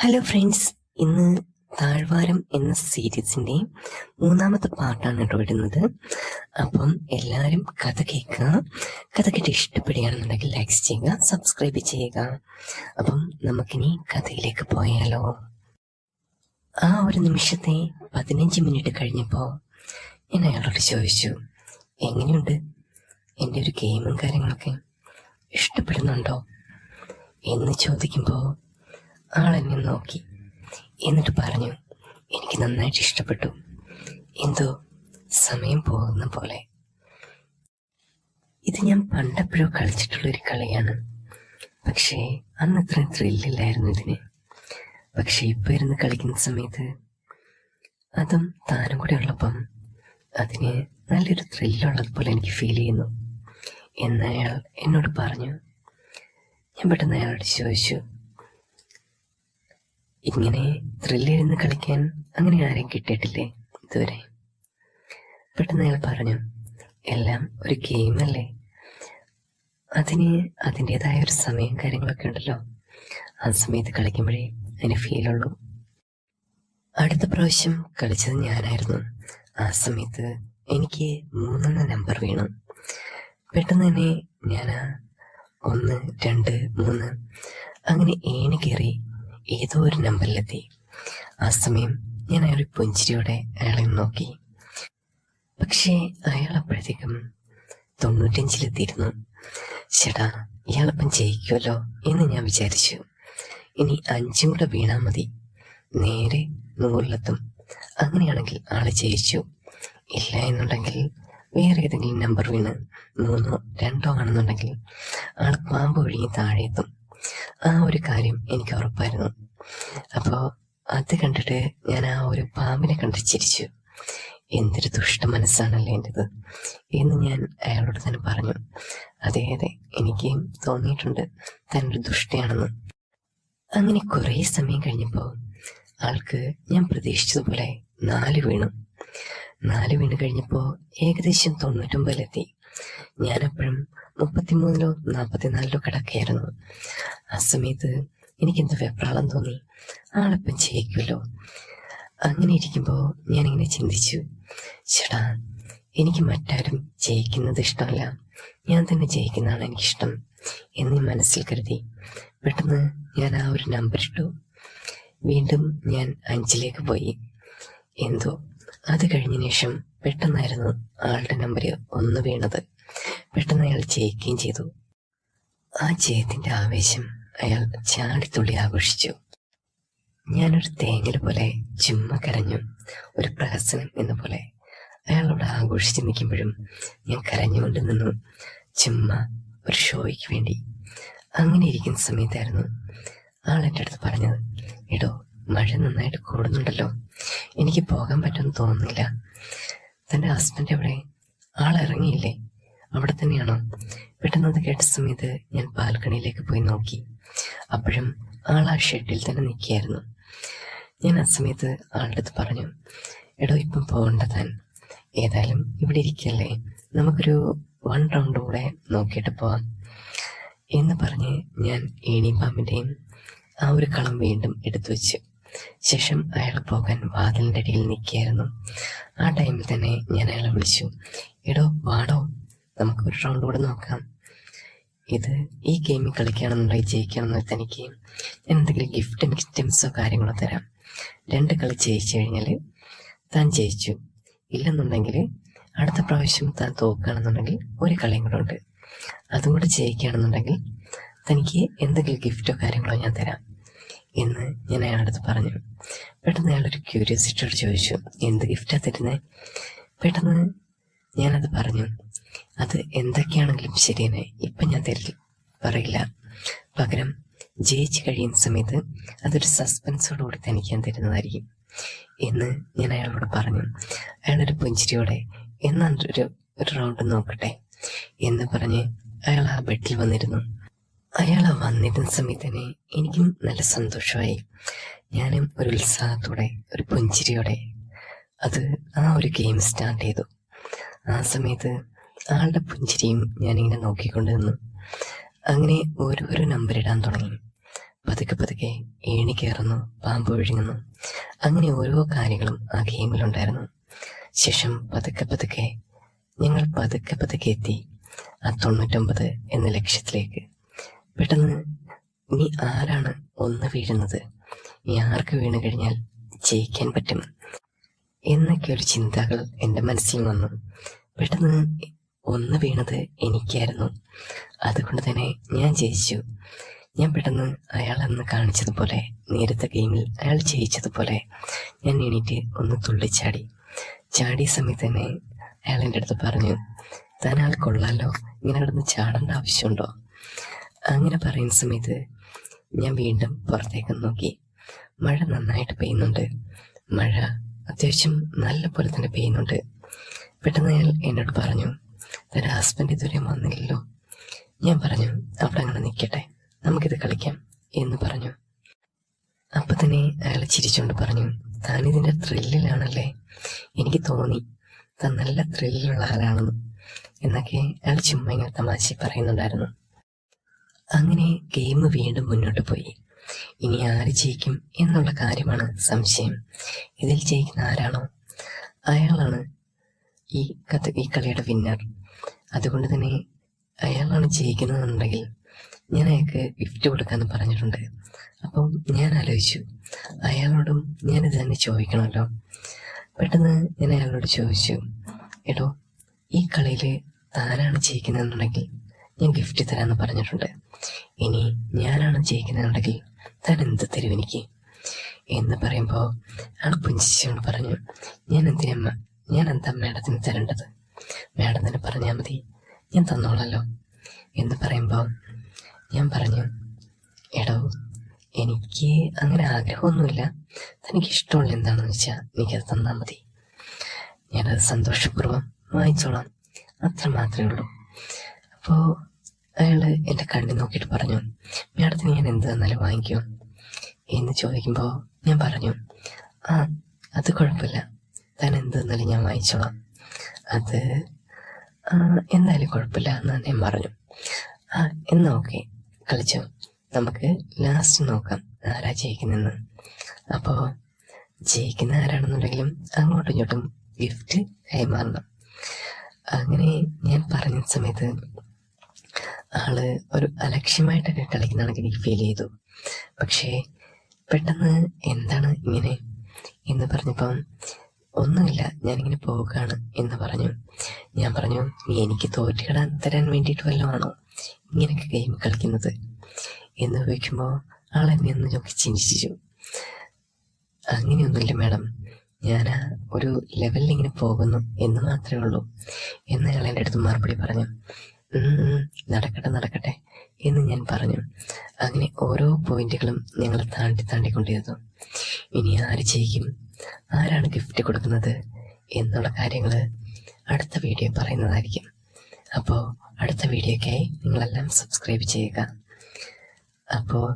Hello friends ഇന്ന് താഴ്വാരം എന്ന സീരീസിന്റെ മൂന്നാമത്തെ പാർട്ടാണ് കേട്ടോ ഇടുന്നത്. അപ്പം എല്ലാവരും കഥ കേൾക്കുക. കഥ കേട്ട് ഇഷ്ടപ്പെടുകയാണെന്നുണ്ടെങ്കിൽ ലൈക്സ് ചെയ്യുക സബ്സ്ക്രൈബ് ചെയ്യുക. അപ്പം നമുക്കിനി കഥയിലേക്ക് പോയാലോ. ആ ഒരു നിമിഷത്തെ പതിനഞ്ച് മിനിറ്റ് കഴിഞ്ഞപ്പോൾ ഞാൻ അയാളോട് ചോദിച്ചു എങ്ങനെയുണ്ട്? എന്റെ ഒരു ഗെയിമും കാര്യങ്ങളൊക്കെ ഇഷ്ടപ്പെടുന്നുണ്ടോ? എന്ന് ചോദിക്കുമ്പോൾ ആൾ എന്നെ നോക്കി. എന്നിട്ട് പറഞ്ഞു എനിക്ക് നന്നായിട്ട് ഇഷ്ടപ്പെട്ടു. എന്തോ സമയം പോകുന്ന പോലെ. ഇത് ഞാൻ പണ്ടെപ്പോഴോ കളിച്ചിട്ടുള്ള ഒരു കളിയാണ്. പക്ഷേ അന്ന് അത്രയും ത്രില്ലില്ലായിരുന്നു ഇതിന്. പക്ഷെ ഇപ്പോൾ ഇരുന്ന് കളിക്കുന്ന സമയത്ത് അതും താനും കൂടെ ഉള്ളപ്പം അതിന് നല്ലൊരു ത്രില്ലുള്ളതുപോലെ എനിക്ക് ഫീൽ ചെയ്യുന്നു. എന്നയാൾ എന്നോട് പറഞ്ഞു. ഞാൻ പെട്ടെന്ന് അയാളോട് ചോദിച്ചു ഇങ്ങനെ ത്രില്ലിരുന്ന് കളിക്കാൻ അങ്ങനെ ആരും കിട്ടിയിട്ടില്ലേ ഇതുവരെ? പെട്ടെന്ന് അയാൾ പറഞ്ഞു എല്ലാം ഒരു ഗെയിമല്ലേ. അതിന് അതിന്റെതായ ഒരു സമയം കാര്യങ്ങളൊക്കെ ഉണ്ടല്ലോ. ആ സമയത്ത് കളിക്കുമ്പോഴേ അതിന് ഫീലുള്ളൂ അടുത്ത പ്രാവശ്യം കളിച്ചത് ഞാനായിരുന്നു. ആ സമയത്ത് എനിക്ക് മൂന്നെണ്ണ നമ്പർ വീണു. പെട്ടെന്ന് തന്നെ ഞാൻ ഒന്ന് രണ്ട് മൂന്ന് അങ്ങനെ ഏണി കയറി ഏതോ ഒരു നമ്പറിലെത്തി. ആ സമയം ഞാൻ അയാൾ പുഞ്ചിരിയോടെ അയാളെ നോക്കി. പക്ഷേ അയാൾ അപ്പോഴത്തേക്കും തൊണ്ണൂറ്റഞ്ചിലെത്തിയിരുന്നു. ചേട്ടാ ഇയാളപ്പം ജയിക്കുമല്ലോ എന്ന് ഞാൻ വിചാരിച്ചു. ഇനി അഞ്ചും കൂടെ വീണാൽ മതി. നേരെ നൂറിലെത്തും. അങ്ങനെയാണെങ്കിൽ ആൾ ജയിച്ചു. ഇല്ല എന്നുണ്ടെങ്കിൽ വേറെ ഏതെങ്കിലും നമ്പർ വീണ് മൂന്നോ രണ്ടോ ആണെന്നുണ്ടെങ്കിൽ ആൾ പാമ്പ് ഒഴുകി താഴെ എത്തും ആ ഒരു കാര്യം എനിക്ക് ഉറപ്പായിരുന്നു. അപ്പോൾ അത് കണ്ടിട്ട് ഞാൻ ആ ഒരു പാമ്പിനെ കണ്ട് ചിരിച്ചു. എന്തൊരു ദുഷ്ട മനസ്സാണല്ലേ എന്റെത് എന്ന് ഞാൻ അയാളോട് തന്നെ പറഞ്ഞു. അതെ അതെ എനിക്ക് തോന്നിയിട്ടുണ്ട് തന്നൊരു ദുഷ്ടയാണെന്ന്. അങ്ങനെ കുറേ സമയം കഴിഞ്ഞപ്പോൾ ആൾക്ക് ഞാൻ പ്രതീക്ഷിച്ചതുപോലെ നാല് വീണു. നാല് വീണ് കഴിഞ്ഞപ്പോൾ ഏകദേശം തൊണ്ണൂറ്റൊമ്പതിലെത്തി. ഞാനപ്പോഴും മുപ്പത്തിമൂന്നിലോ നാൽപ്പത്തിനാലിലോ കിടക്കുകയായിരുന്നു. ആ സമയത്ത് എനിക്കെന്തോ വെപ്രാളം തോന്നി. ആളെപ്പം ചെയ്യിക്കുമല്ലോ. അങ്ങനെ ഇരിക്കുമ്പോൾ ഞാനിങ്ങനെ ചിന്തിച്ചു. ചേടാ എനിക്ക് മറ്റാരും ജയിക്കുന്നത് ഇഷ്ടമല്ല. ഞാൻ തന്നെ ജയിക്കുന്നതാണ് എനിക്കിഷ്ടം എന്ന് മനസ്സിൽ കരുതി. പെട്ടെന്ന് ഞാൻ ആ ഒരു നമ്പർ ഇട്ടു. വീണ്ടും ഞാൻ അഞ്ചിലേക്ക് പോയി. എന്തോ അത് കഴിഞ്ഞ ശേഷം പെട്ടെന്നായിരുന്നു ആളുടെ നമ്പർ ഒന്ന് വീണത്. പെട്ടെന്ന് അയാൾ ജയിക്കുകയും ചെയ്തു. ആ ജയത്തിന്റെ ആവേശം അയാൾ ചാടിത്തുള്ളി ആഘോഷിച്ചു. ഞാനൊരു തേങ്ങൽ പോലെ ചുമ്മാ കരഞ്ഞു. ഒരു പ്രഹസനം എന്ന പോലെ. അയാളോട് ആഘോഷിച്ച് നിൽക്കുമ്പോഴും ഞാൻ കരഞ്ഞുകൊണ്ട് നിന്നു. ചുമ്മാ ഒരു ഷോയ്ക്ക് വേണ്ടി. അങ്ങനെ ഇരിക്കുന്ന സമയത്തായിരുന്നു ആൾ എന്റെ അടുത്ത് പറഞ്ഞത് എടോ മഴ നന്നായിട്ട് കൂടുന്നുണ്ടല്ലോ. എനിക്ക് പോകാൻ പറ്റുമെന്ന് തോന്നുന്നില്ല. തന്റെ ഹസ്ബൻഡ് എവിടെ ആളിറങ്ങിയില്ലേ? അവിടെ തന്നെയാണോ? പെട്ടെന്ന് അത് കേട്ട സമയത്ത് ഞാൻ ബാൽക്കണിയിലേക്ക് പോയി നോക്കി. അപ്പോഴും ആൾ ആ ഷെഡിൽ തന്നെ നിൽക്കുകയായിരുന്നു. ഞാൻ ആ സമയത്ത് ആളുടെ അടുത്ത് പറഞ്ഞു എടോ ഇപ്പം പോകണ്ട താൻ. ഏതായാലും ഇവിടെ ഇരിക്കല്ലേ. നമുക്കൊരു വൺ റൗണ്ട് കൂടെ നോക്കിയിട്ട് പോവാം. എന്ന് പറഞ്ഞ് ഞാൻ ഏണിപ്പാമ്പിന്റെയും ആ ഒരു കളം വീണ്ടും എടുത്തു വെച്ചു ശേഷം അയാൾ പോകാൻ വാതിലിന്റെ അടിയിൽ നിൽക്കുകയായിരുന്നു. ആ ടൈമിൽ തന്നെ ഞാൻ അയാളെ വിളിച്ചു. എടോ വാടോ നമുക്ക് ഒരു റൗണ്ട് കൂടെ നോക്കാം. ഇത് ഈ ഗെയിമിൽ കളിക്കുകയാണെന്നുണ്ടെങ്കിൽ ജയിക്കുകയാണെന്നുണ്ടെങ്കിൽ തനിക്ക് എന്തെങ്കിലും ഗിഫ്റ്റും ടിപ്സോ കാര്യങ്ങളോ തരാം. രണ്ട് കളി ജയിച്ചു കഴിഞ്ഞാൽ താൻ ജയിച്ചു. ഇല്ലെന്നുണ്ടെങ്കിൽ അടുത്ത പ്രാവശ്യം താൻ തോക്കുകയാണെന്നുണ്ടെങ്കിൽ ഒരു കളിയും കൂടെ ഉണ്ട്. അതും ജയിക്കുകയാണെന്നുണ്ടെങ്കിൽ തനിക്ക് എന്തെങ്കിലും ഗിഫ്റ്റോ കാര്യങ്ങളോ ഞാൻ തരാം. എന്ന് ഞാൻ അയാളുടെ അടുത്ത് പറഞ്ഞു. പെട്ടെന്ന് അയാളൊരു ക്യൂരിയോസിറ്റിയോട് ചോദിച്ചു എന്ത് ഗിഫ്റ്റാ തരുന്നത് പെട്ടെന്ന് ഞാനത് പറഞ്ഞു അത് എന്തൊക്കെയാണെങ്കിലും ശരി തന്നെ ഇപ്പം ഞാൻ തരില്ല പറയില്ല. പകരം ജയിച്ചു കഴിയുന്ന സമയത്ത് അതൊരു സസ്പെൻസോടുകൂടി തനിക്ക് ഞാൻ തരുന്നതായിരിക്കും എന്ന് ഞാൻ അയാളോട് പറഞ്ഞു. അയാളൊരു പുഞ്ചിരിയോടെ എന്നാ ഒരു ഒരു റൗണ്ട് നോക്കട്ടെ എന്ന് പറഞ്ഞ് അയാൾ ആ ബെഡിൽ വന്നിരുന്നു. അയാൾ വന്നിരുന്ന സമയത്ത് തന്നെ എനിക്കും നല്ല സന്തോഷമായി. ഞാനും ഒരു ഉത്സാഹത്തോടെ ഒരു പുഞ്ചിരിയോടെ അത് ആ ഒരു ഗെയിം സ്റ്റാർട്ട് ചെയ്തു. ആ സമയത്ത് ആളുടെ പുഞ്ചിരിയും ഞാനിങ്ങനെ നോക്കിക്കൊണ്ട് നിന്നു. അങ്ങനെ ഓരോരോ നമ്പർ ഇടാൻ തുടങ്ങി. പതുക്കെ പതുക്കെ ഏണി കയറുന്നു പാമ്പ് ഒഴുകുന്നു. അങ്ങനെ ഓരോ കാര്യങ്ങളും ആ ഗെയിമിലുണ്ടായിരുന്നു ശേഷം പതുക്കെ പതുക്കെ ഞങ്ങൾ പതുക്കെ പതുക്കെ എത്തി ആ തൊണ്ണൂറ്റൊമ്പത് എന്ന ലക്ഷ്യത്തിലേക്ക്. പെട്ടെന്ന് നീ ആരാണ് ഒന്ന് വീഴുന്നത്? നീ ആർക്ക് വീണ് കഴിഞ്ഞാൽ ജയിക്കാൻ പറ്റും? എന്നൊക്കെ ഒരു ചിന്തകൾ എന്റെ മനസ്സിൽ വന്നു. പെട്ടെന്ന് ഒന്ന് വീണത് എനിക്കായിരുന്നു. അതുകൊണ്ട് തന്നെ ഞാൻ ജയിച്ചു. ഞാൻ പെട്ടെന്ന് അയാൾ അന്ന് കാണിച്ചതുപോലെ നേരത്തെ ഗെയിമിൽ അയാൾ ജയിച്ചതുപോലെ ഞാൻ എണീറ്റ് ഒന്ന് തുള്ളിച്ചാടി. ചാടിയ സമയത്ത് തന്നെ അയാൾ എന്റെ അടുത്ത് പറഞ്ഞു താൻ ആൾ കൊള്ളാലോ? ഇങ്ങനെ കിടന്ന് ചാടേണ്ട ആവശ്യമുണ്ടോ? അങ്ങനെ പറയുന്ന സമയത്ത് ഞാൻ വീണ്ടും പുറത്തേക്ക് നോക്കി. മഴ നന്നായിട്ട് പെയ്യുന്നുണ്ട്. മഴ അത്യാവശ്യം നല്ല പോലെ തന്നെ പെയ്യുന്നുണ്ട്. പെട്ടെന്ന് അയാൾ എന്നോട് പറഞ്ഞു തന്റെ ഹസ്ബൻഡ് ഇതുവരെ വന്നില്ലല്ലോ. ഞാൻ പറഞ്ഞു അവിടെ അങ്ങനെ നിൽക്കട്ടെ നമുക്കിത് കളിക്കാം എന്ന് പറഞ്ഞു. അപ്പം തന്നെ അയാൾ ചിരിച്ചുകൊണ്ട് പറഞ്ഞു താൻ ഇതിന്റെ ത്രില്ലിലാണല്ലേ എനിക്ക് തോന്നി താൻ നല്ല ത്രില്ലുള്ള ആളാണെന്ന് എന്നൊക്കെ അയാൾ ചുമ്മാ ഇങ്ങനെ തമാശ പറയുന്നുണ്ടായിരുന്നു. അങ്ങനെ ഗെയിം വീണ്ടും മുന്നോട്ട് പോയി. ഇനി ആര് ജയിക്കും എന്നുള്ള കാര്യമാണ് സംശയം. ഇതിൽ ജയിക്കുന്ന ആരാണോ? അയാളാണ് ഈ കഥ ഈ കളിയുടെ വിന്നർ അതുകൊണ്ട് തന്നെ അയാളാണ് ജയിക്കുന്നതെന്നുണ്ടെങ്കിൽ ഞാൻ അയാൾക്ക് ഗിഫ്റ്റ് കൊടുക്കാമെന്ന് പറഞ്ഞിട്ടുണ്ട്. അപ്പം ഞാൻ ആലോചിച്ചു അയാളോടും ഞാനിത് തന്നെ ചോദിക്കണമല്ലോ. പെട്ടെന്ന് ഞാൻ അയാളോട് ചോദിച്ചു എടോ ഈ കളിയിൽ താനാണ് ജയിക്കുന്നതെന്നുണ്ടെങ്കിൽ ഞാൻ ഗിഫ്റ്റ് തരാമെന്ന് പറഞ്ഞിട്ടുണ്ട്. ഇനി ഞാനാണ് ജയിക്കുന്നതെന്നുണ്ടെങ്കിൽ താൻ തരും എനിക്ക്? എന്ന് പറയുമ്പോൾ ആൾ പുഞ്ചിച്ചുകൊണ്ട് പറഞ്ഞു ഞാൻ എന്തിനമ്മ? ഞാൻ എന്താ മാഡത്തിന് തരേണ്ടത്? മാഡത്തിന് പറഞ്ഞാൽ മതി. ഞാൻ തന്നോളല്ലോ എന്ന് പറയുമ്പോൾ ഞാൻ പറഞ്ഞു എടോ എനിക്ക് അങ്ങനെ ആഗ്രഹമൊന്നുമില്ല. തനിക്ക് ഇഷ്ടമുള്ള എന്താണെന്ന് വെച്ചാൽ എനിക്കത് തന്നാൽ മതി. ഞാനത് സന്തോഷപൂർവം വാങ്ങിച്ചോളാം. അത്ര മാത്രമേ ഉള്ളൂ. അപ്പോൾ അയാൾ എന്റെ കണ്ണി നോക്കിയിട്ട് പറഞ്ഞു മാഡത്തിന് ഞാൻ എന്ത് തന്നാലും വാങ്ങിക്കും. എന്ന് ചോദിക്കുമ്പോൾ ഞാൻ പറഞ്ഞു ആ അത് കുഴപ്പമില്ല. താൻ എന്ത് തന്നാലും ഞാൻ വാങ്ങിച്ചോളാം. അത് എന്തായാലും കുഴപ്പമില്ല എന്ന് ഞാൻ പറഞ്ഞു. ആ എന്നാ ഓക്കെ. കളിച്ചോ. നമുക്ക് ലാസ്റ്റ് നോക്കാം ആരാ ജയിക്കുന്നെന്ന് അപ്പോൾ ജയിക്കുന്ന ആരാണെന്നുണ്ടെങ്കിലും അങ്ങോട്ടും ഇങ്ങോട്ടും ഗിഫ്റ്റ് കൈമാറണം. അങ്ങനെ ഞാൻ പറഞ്ഞ സമയത്ത് ആൾ ഒരു അലക്ഷ്യമായിട്ടൊക്കെ കളിക്കുന്നതാണെങ്കിൽ എനിക്ക് ഫീൽ ചെയ്തു. പക്ഷേ പെട്ടെന്ന് എന്താണ് ഇങ്ങനെ എന്ന് പറഞ്ഞപ്പം ഒന്നുമില്ല ഞാനിങ്ങനെ പോവുകയാണ് എന്ന് പറഞ്ഞു. ഞാൻ പറഞ്ഞു നീ എനിക്ക് തോറ്റുകിടാൻ തരാൻ വേണ്ടിയിട്ട് വല്ലതാണോ ഇങ്ങനെയൊക്കെ ഗെയിം കളിക്കുന്നത്? എന്ന് ചോദിക്കുമ്പോൾ ആൾ എന്നെ ഒന്ന് നോക്കി ചിന്തിച്ചു. അങ്ങനെയൊന്നുമില്ല മാഡം ഞാൻ ഒരു ലെവലിൽ ഇങ്ങനെ പോകുന്നു എന്ന് മാത്രമേ ഉള്ളൂ എന്ന് എന്റെ അടുത്ത് മറുപടി പറഞ്ഞു. "ഉം, ഉം, നടക്കട്ടെ നടക്കട്ടെ എന്ന് ഞാൻ പറഞ്ഞു. അങ്ങനെ ഓരോ പോയിന്റുകളും ഞങ്ങൾ താണ്ടി താണ്ടിക്കൊണ്ടിരുന്നു ഇനി ആര് ചെയ്യും ആരാണ് ഗിഫ്റ്റ് കൊടുക്കുന്നത്? എന്നുള്ള കാര്യങ്ങൾ അടുത്ത വീഡിയോ പറയുന്നതായിരിക്കും. അപ്പോൾ അടുത്ത വീഡിയോക്കായി നിങ്ങളെല്ലാം സബ്സ്ക്രൈബ് ചെയ്യുക. അപ്പോൾ